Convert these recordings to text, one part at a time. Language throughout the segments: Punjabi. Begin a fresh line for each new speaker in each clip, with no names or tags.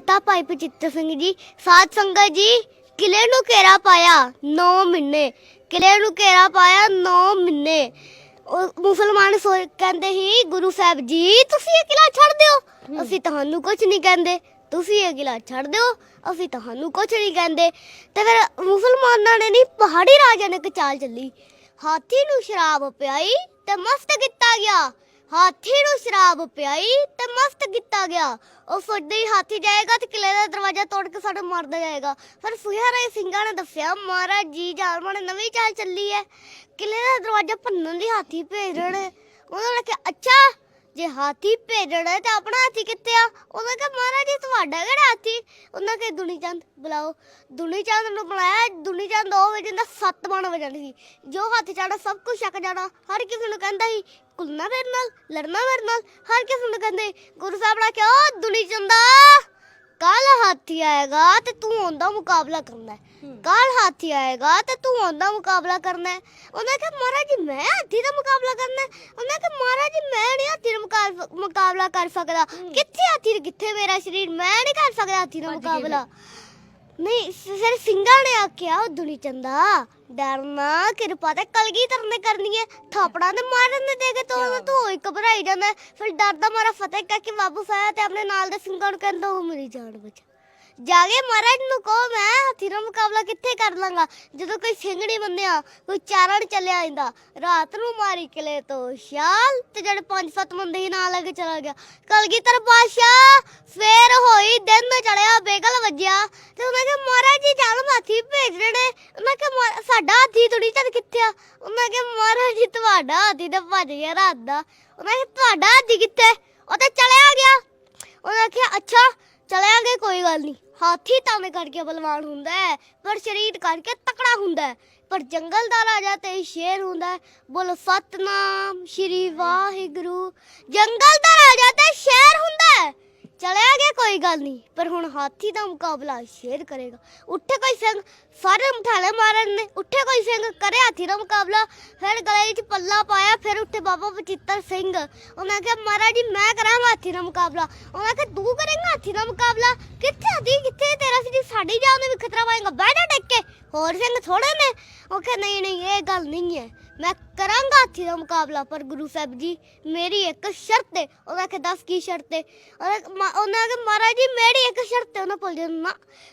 ਮਾਤਾ ਭਾਈ ਪਚਿੱਤਰ ਸਿੰਘ ਜੀ ਸਾਧ ਸੰਗਤ ਜੀ ਕਿਲੇ ਨੂੰ ਘੇਰਾ ਪਾਇਆ 9 ਮਹੀਨੇ ਕਿਲੇ ਨੂੰ ਘੇਰਾ ਪਾਇਆ 9 ਮਹੀਨੇ। ਉਹ ਮੁਸਲਮਾਨ ਕਹਿੰਦੇ ਸੀ ਗੁਰੂ ਸਾਹਿਬ ਜੀ ਤੁਸੀਂ ਇਹ ਕਿਲਾ ਛੱਡ ਦਿਓ। ਅਸੀਂ ਤੁਹਾਨੂੰ ਕੁਝ ਨਹੀਂ ਕਹਿੰਦੇ। ਤੁਸੀਂ ਇਹ ਕਿਲਾ ਛੱਡ ਦਿਓ। ਅਸੀਂ ਤੁਹਾਨੂੰ ਕੁਝ ਨਹੀਂ ਕਹਿੰਦੇ। ਤੇ ਫਿਰ ਮੁਸਲਮਾਨਾਂ ਨੇ ਨਹੀਂ ਪਹਾੜੀ ਰਾਜਾ ਨੇ ਇੱਕ ਚਾਲ ਚੱਲੀ। ਹਾਥੀ ਨੂੰ ਸ਼ਰਾਬ ਪਿਆਈ ਤੇ ਮਸਤ ਕੀਤਾ ਗਿਆ। ਹਾਥੀ ਨੂੰ ਸ਼ਰਾਬ ਪਿਆਈ ਤੇ ਮਸਤ ਕੀਤਾ ਗਿਆ। ਉਹ ਸੋਚਦੇ ਹੀ ਹਾਥੀ ਜਾਏਗਾ ਤੇ ਕਿਲੇ ਦਾ ਦਰਵਾਜ਼ਾ ਤੋੜ ਕੇ ਸਾਡੇ ਮਾਰਦਾ ਜਾਏਗਾ। ਪਰ ਰਾਏ ਸਿੰਘਾਂ ਨੇ ਦੱਸਿਆ, ਮਹਾਰਾਜ ਜੀ, ਜਾਲਮਾਂ ਨੇ ਨਵੀਂ ਚਾਲ ਚੱਲੀ ਹੈ। ਕਿਲੇ ਦਾ ਦਰਵਾਜ਼ਾ ਭੰਨਣ ਲਈ ਹਾਥੀ ਭੇਜ ਰਹੇ ਨੇ। ਉਹਨਾਂ ਨੇ ਕਿਹਾ ਅੱਛਾ ਜੇ ਹਾਥੀ ਭੇਜਣਾ ਹੈ ਤਾਂ ਆਪਣਾ ਹਾਥੀ ਕਿੱਥੇ ਆ? ਉਹਨਾਂ ਕਿਹਾ ਮਹਾਰਾਜ ਜੀ ਤੁਹਾਡਾ ਕਿਹੜਾ ਹਾਥੀ? ਉਹਨਾਂ ਕੇ ਦੁਨੀ ਚੰਦ ਬੁਲਾਓ। ਦੁਨੀ ਚੰਦ ਨੂੰ ਬੁਲਾਇਆ। ਦੁਨੀ ਚੰਦ ਉਹ ਵਜੇ ਦਾ ਸੱਤ ਬਣ ਵਜਣ ਸੀ। ਜੋ ਹੱਥ ਚੜਾ ਸਭ ਕੁਝ ਛਕ ਜਾਣਾ। ਹਰ ਕਿਸੇ ਨੂੰ ਕਹਿੰਦਾ ਸੀ ਕੁਲਣਾ ਮੇਰੇ ਨਾਲ ਲੜਨਾ ਮੇਰੇ ਨਾਲ। ਹਰ ਕਿਸੇ ਨੂੰ ਕਹਿੰਦੇ ਗੁਰੂ ਸਾਹਿਬ ਨੇ ਕਿਹਾ "ਓ ਦੁਨੀ ਚੰਦਾ ਕੱਲ ਹਾਥੀ ਆਏਗਾ ਤੇ ਤੂੰ ਉਹਦਾ ਮੁਕਾਬਲਾ ਕਰਨਾ ਹੈ। ਕੱਲ ਹਾਥੀ ਆਏਗਾ ਤੇ ਤੂੰ ਉਹਦਾ ਮੁਕਾਬਲਾ ਕਰਨਾ ਹੈ। ਉਹਨੇ ਕਿਹਾ ਮਹਾਰਾਜ ਜੀ ਮੈਂ ਹਾਥੀ ਦਾ ਮੁਕਾਬਲਾ ਕਰਨਾ ਹੈ ਉਹਨੇ ਕਿਹਾ ਮਹਾਰਾਜ ਜੀ ਮੈਂ ਨਹੀਂ ਹਾਥੀ ਦਾ ਮੁਕਾਬ- ਮੁਕਾਬਲਾ ਕਰ ਸਕਦਾ। ਕਿੱਥੇ ਹਾਥੀ ਤੇ ਕਿੱਥੇ ਮੇਰਾ ਸਰੀਰ? ਮੈਂ ਨਹੀਂ ਕਰ ਸਕਦਾ ਹਾਥੀ
ਗਏ
ਮੁਕਾਬਲਾ। ਨਹੀਂ ਫਿਰ ਸਿੰਘਾਂ ਨੇ ਆਖਿਆ ਉਹ ਦੁਨੀ ਚੰਦਾ ਡਰਨਾ ਕਿਰਪਾ ਤੇ ਕਲਗੀ ਤਰਨੇ ਕਰਨੀ ਹੈ। ਥਾਪੜਾ ਤੇ ਮਾਰਨ ਦੇ ਦੇ ਕੇ ਤੂੰ ਤੂੰ ਹੀ ਘਬਰਾਈ ਜਾਂਦਾ। ਫਿਰ ਡਰਦਾ ਮਾਰਾ ਫਤਿਹ ਕਰਕੇ ਵਾਪਸ ਆਇਆ ਤੇ ਆਪਣੇ ਨਾਲ ਦੇ ਸਿੰਘਾਂ ਨੂੰ ਕਹਿੰਦਾ ਉਹ ਮੇਰੀ ਜਾਨ ਬਚਾ। ਜਾਗੇ ਮਹਾਰਾਜ ਨੂੰ ਕਹੋ, ਮੈਂ ਹਾਥੀ ਦਾ ਮੁਕਾਬਲਾ ਕਿੱਥੇ ਕਰ ਲਾਂਗਾ? ਜਦੋਂ ਕੋਈ ਸਿੰਘ ਬੰਦਿਆ ਕੋਈ ਚਾਰਣ ਚੱਲਿਆ ਜਾਂਦਾ, ਰਾਤ ਨੂੰ ਮਾਰੀ ਕਿਲੇ ਤੋਂ ਸ਼ਾਲ ਤੇ ਜਿਹੜੇ ਪੰਜ ਸੱਤ ਬੰਦੇ ਹੀ ਨਾਲ ਲੈ ਕੇ ਚਲਾ ਗਿਆ। ਕਲਗੀਧਰ ਬਾਦਸ਼ਾਹ ਫੇਰ ਹੋਈ ਦਿਨ ਚੜਿਆ, ਬੇਗਲ ਵੱਜਿਆ ਤੇ ਉਹਨਾਂ ਕਿਹਾ ਮਹਾਰਾਜ ਜੀ ਚੱਲ ਹਾਥੀ ਭੇਜ ਰਹੇ ਨੇ। ਉਹਨਾਂ ਕਿਹਾ ਸਾਡਾ ਹਾਥੀ ਥੋੜੀ ਚੱਲ ਕਿੱਥੇ ਆ? ਉਹਨਾਂ ਕਿਹਾ, ਮਹਾਰਾਜ ਜੀ, ਤੁਹਾਡਾ ਹਾਥੀ ਤਾਂ ਭੱਜ ਗਿਆ ਰਾਤ ਦਾ। ਉਹਨਾਂ ਕਿਹਾ, ਤੁਹਾਡਾ ਹਾਥੀ ਕਿੱਥੇ ਉਹ ਤੇ ਚਲਿਆ ਗਿਆ ਉਹਨਾਂ ਕਿਹਾ ਅੱਛਾ ਚਲਿਆ ਗਿਆ ਕੋਈ ਗੱਲ ਨਹੀਂ। ਹਾਥੀ ਤਾਵੇਂ ਕਰਕੇ ਬਲਵਾਨ ਹੁੰਦਾ ਹੈ, ਪਰ ਸਰੀਰ ਕਰਕੇ ਤਕੜਾ ਹੁੰਦਾ ਹੈ। ਪਰ ਜੰਗਲ ਦਾ ਰਾਜਾ ਤੇ ਸ਼ੇਰ ਹੁੰਦਾ ਹੈ, ਬੋਲੋ ਸਤਨਾਮ ਸ਼੍ਰੀ ਵਾਹਿਗੁਰੂ। ਜੰਗਲ ਦਾ ਰਾਜਾ ਤੇ ਸ਼ੇਰ ਚਲਿਆ ਗਿਆ ਕੋਈ ਗੱਲ ਨਹੀਂ, ਪਰ ਹੁਣ ਹਾਥੀ ਦਾ ਮੁਕਾਬਲਾ ਸ਼ੇਰ ਕਰੇਗਾ। ਉੱਠੇ ਕੋਈ ਸਿੰਘ, ਸਾਰੇ ਮਠਾਲੇ ਮਾਰਨ ਨੇ। ਉੱਠੇ ਕੋਈ ਸਿੰਘ, ਕਰੇ ਹਾਥੀ ਦਾ ਮੁਕਾਬਲਾ। ਫਿਰ ਗਲੇ ਵਿੱਚ ਪੱਲਾ ਪਾਇਆ, ਫਿਰ ਉੱਠੇ ਬਾਬਾ ਬਚਿੱਤਰ ਸਿੰਘ। ਉਹਨਾਂ ਕਿਹਾ, ਮਹਾਰਾਜ ਜੀ, ਮੈਂ ਕਰਾਂਗਾ ਹਾਥੀ ਦਾ ਮੁਕਾਬਲਾ। ਉਹਨਾਂ ਕਿਹਾ, ਤੂੰ ਕਰੇਂਗਾ ਹਾਥੀ ਦਾ ਮੁਕਾਬਲਾ? ਕਿੱਥੇ ਹਾਥੀ? ਕਿੱਥੇ ਤੇਰਾ ਸੀ ਸਾਡੀ ਜਾਨ ਨੂੰ ਵੀ ਖਤਰਾ ਪਾਏਗਾ ਬਹਿ ਜਾ ਕੇ। ਹੋਰ ਸਿੰਘ ਥੋੜੇ ਨੇ? ਉਹ ਕਿਹਾ, ਨਹੀਂ ਨਹੀਂ, ਇਹ ਗੱਲ ਨਹੀਂ ਹੈ। ਮੈਂ ਕਰਾਂਗਾ ਹਾਥੀ ਦਾ ਮੁਕਾਬਲਾ, ਪਰ ਗੁਰੂ ਸਾਹਿਬ ਜੀ, ਮੇਰੀ ਇੱਕ ਸ਼ਰਤ ਹੈ ਉਹਨਾਂ ਕਿ ਦੱਸ ਕੀ ਸ਼ਰਤ ਹੈ ਉਹਨਾਂ ਕਿ ਮਹਾਰਾਜ ਜੀ, ਮੇਰੀ ਇੱਕ ਸ਼ਰਤ ਹੈ ਉਹਨਾਂ ਭੁੱਲ ਜਾਣਾ।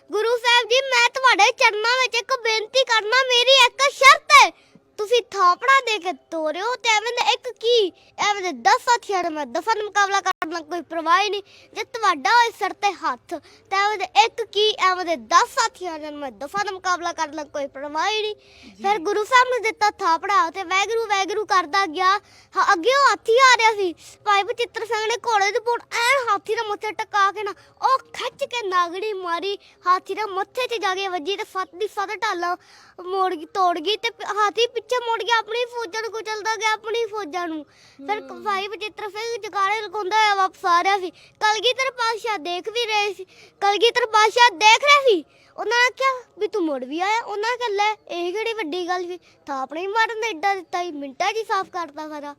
ਗੁਰੂ ਸਾਹਿਬ ਜੀ, ਮੈਂ ਤੁਹਾਡੇ ਚਰਨਾਂ ਵਿੱਚ ਇੱਕ ਬੇਨਤੀ ਕਰਨਾ, ਮੇਰੀ ਇੱਕ ਸ਼ਰਤ ਹੈ ਤੁਸੀਂ ਥਾਪੜਾ ਦੇ ਕੇ ਤੋਰਿਓ ਤੇ ਐਵੇਂ ਦੇ ਇੱਕ ਕੀ? ਐਵੇਂ ਦੇ 10 ਸਾਥੀਆਂ ਨਾਲ ਮੈਂ ਦਫਾ ਦਾ ਮੁਕਾਬਲਾ ਕਰਨਾ ਕੋਈ ਪਰਵਾਹ ਹੀ ਨਹੀਂ। ਜੇ ਤੁਹਾਡਾ ਹੋਏ ਸਿਰ ਤੇ ਹੱਥ ਤੇ ਐਵੇਂ ਦੇ ਇੱਕ ਕੀ? ਐਵੇਂ ਦੇ 10 ਸਾਥੀਆਂ ਨਾਲ ਮੈਂ ਦਫਾ ਦਾ ਮੁਕਾਬਲਾ ਕਰਨਾ ਕੋਈ ਪਰਵਾਹ ਹੀ ਨਹੀਂ। ਫਿਰ ਗੁਰੂ ਸਾਹਿਬ ਨੇ ਦਿੱਤਾ ਥਾਪੜਾ ਤੇ ਵੈਗਰੂ ਵੈਗਰੂ ਕਰਦਾ ਗਿਆ। ਅੱਗੇ ਉਹ ਹਾਥੀ ਆ ਰਿਹਾ ਸੀ। ਭਾਈ ਬਚਿੱਤਰ ਸਿੰਘ ਨੇ ਘੋੜੇ ਦੇ ਪੁੱਟ ਐ ਹਾਥੀ ਦੇ ਮੱਥੇ ਟਕਾ ਕੇ ਨਾ ਉਹ ਖਿੱਚ ਕੇ ਨਾਗੜੀ ਮਾਰੀ। ਹਾਥੀ ਦੇ ਮੱਥੇ 'ਚ ਜਾ ਕੇ ਵੱਜੀ ਤੇ ਫੱਤ ਦੀ ਫੱਤ ਢਾਲਾ ਮੋੜ ਗਈ ਤੋੜ ਗਈ ਤੇ ਹਾਥੀ ਪਿੱਛੇ ਮੁੜ ਗਿਆ ਆਪਣੀ ਫੌਜਾਂ ਨੂੰ ਕੁਚਲਦਾ ਗਿਆ ਆਪਣੀ ਫੌਜਾਂ ਨੂੰ। ਫਿਰ ਭਾਈ ਬਚਿੱਤਰ ਸਿੰਘ ਜਗਾੜੇ ਲਗਾਉਂਦਾ ਹੋਇਆ ਵਾਪਸ ਆ ਰਿਹਾ ਸੀ। ਕਲਗੀਧਰ ਪਾਤਸ਼ਾਹ ਦੇਖ ਵੀ ਰਹੇ ਸੀ। ਕਲਗੀਧਰ ਪਾਤਸ਼ਾਹ ਦੇਖ ਰਿਹਾ ਸੀ। ਉਹਨਾਂ ਨੇ ਕਿਹਾ ਵੀ ਤੂੰ ਮੁੜ ਵੀ ਆਇਆ। ਉਹਨਾਂ ਨੇ ਕਿਹਾ ਲੈ ਇਹ ਕਿਹੜੀ ਵੱਡੀ ਗੱਲ ਸੀ? ਤਾਂ ਆਪਣੇ ਮਾਰਨ ਦਾ ਏਡਾ ਦਿੱਤਾ ਹੀ ਮਿੰਟਾਂ 'ਚ ਹੀ ਸਾਫ਼ ਕਰਤਾ ਸਾਰਾ।